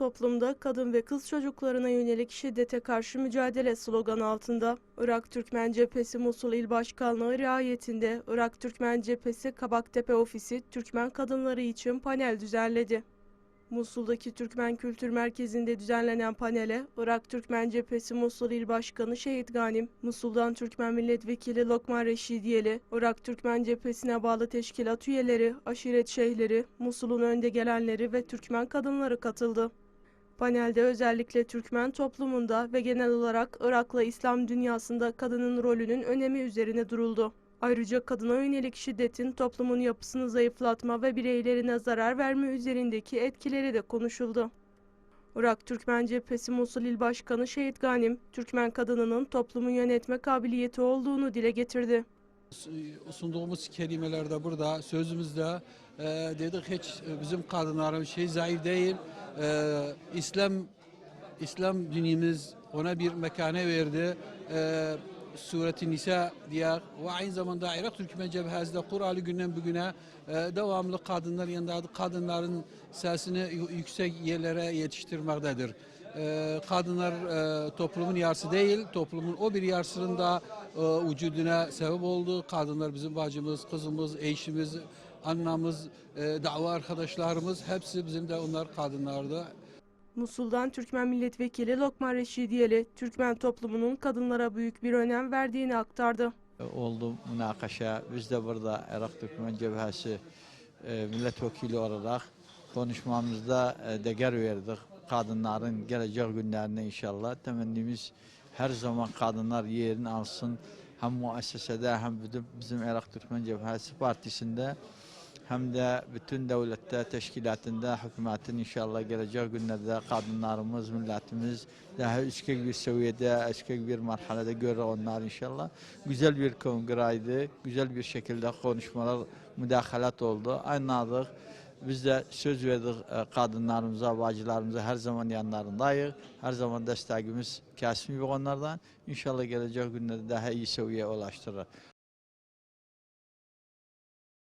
toplumda kadın ve kız çocuklarına yönelik şiddete karşı mücadele sloganı altında Irak Türkmen Cephesi Musul İl Başkanlığı riayetinde Irak Türkmen Cephesi Kabaktepe Ofisi Türkmen kadınları için panel düzenledi. Musul'daki Türkmen Kültür Merkezi'nde düzenlenen panele Irak Türkmen Cephesi Musul İl Başkanı Şehit Ganim, Musul'dan Türkmen Milletvekili Lokman Reşidiyeli, Irak Türkmen Cephesi'ne bağlı teşkilat üyeleri, aşiret şeyhleri, Musul'un önde gelenleri ve Türkmen kadınları katıldı. Panelde özellikle Türkmen toplumunda ve genel olarak Irak'la İslam dünyasında kadının rolünün önemi üzerine duruldu. Ayrıca kadına yönelik şiddetin toplumun yapısını zayıflatma ve bireylerine zarar verme üzerindeki etkileri de konuşuldu. Irak Türkmen Cephesi Musul İl Başkanı Şehit Ganim, Türkmen kadınının toplumu yönetme kabiliyeti olduğunu dile getirdi. sunduğumuz kelimelerde burada sözümüzde e, dedik hiç bizim kadınlarımız şey zayıf değil. E, İslam İslam dinimiz ona bir mekane verdi. E, Sureti Nisa diye ve aynı zamanda Irak Türkmen Cebhesi'de Kur'an'ı günden bugüne e, devamlı kadınlar yanında kadınların sesini yü- yüksek yerlere yetiştirmektedir. E, kadınlar e, toplumun yarısı değil, toplumun o bir yarısının da e, vücuduna sebep oldu. Kadınlar bizim bacımız, kızımız, eşimiz, annemiz, e, dava arkadaşlarımız hepsi bizim de onlar kadınlardı. Musul'dan Türkmen Milletvekili Lokman Reşidiyeli, Türkmen toplumunun kadınlara büyük bir önem verdiğini aktardı. oldu münakaşa. Biz de burada Irak Türkmen Cebhesi e, milletvekili olarak konuşmamızda e, değer verdik. Kadınların gelecek günlerine inşallah. Temennimiz her zaman kadınlar yerini alsın. Hem muessesede hem bizim Irak Türkmen Cebhesi Partisi'nde hem de bütün devlette, teşkilatında, hükümetin inşallah gelecek günlerde kadınlarımız, milletimiz daha üstkek bir seviyede, üstkek bir merhalede görür onlar inşallah. Güzel bir kongraydı, güzel bir şekilde konuşmalar, müdahalat oldu. Anladık. Biz de söz verdik e, kadınlarımıza, bacılarımıza her zaman yanlarındayız. Her zaman destekimiz kesmiyor onlardan. İnşallah gelecek günlerde daha iyi seviyeye ulaştırır.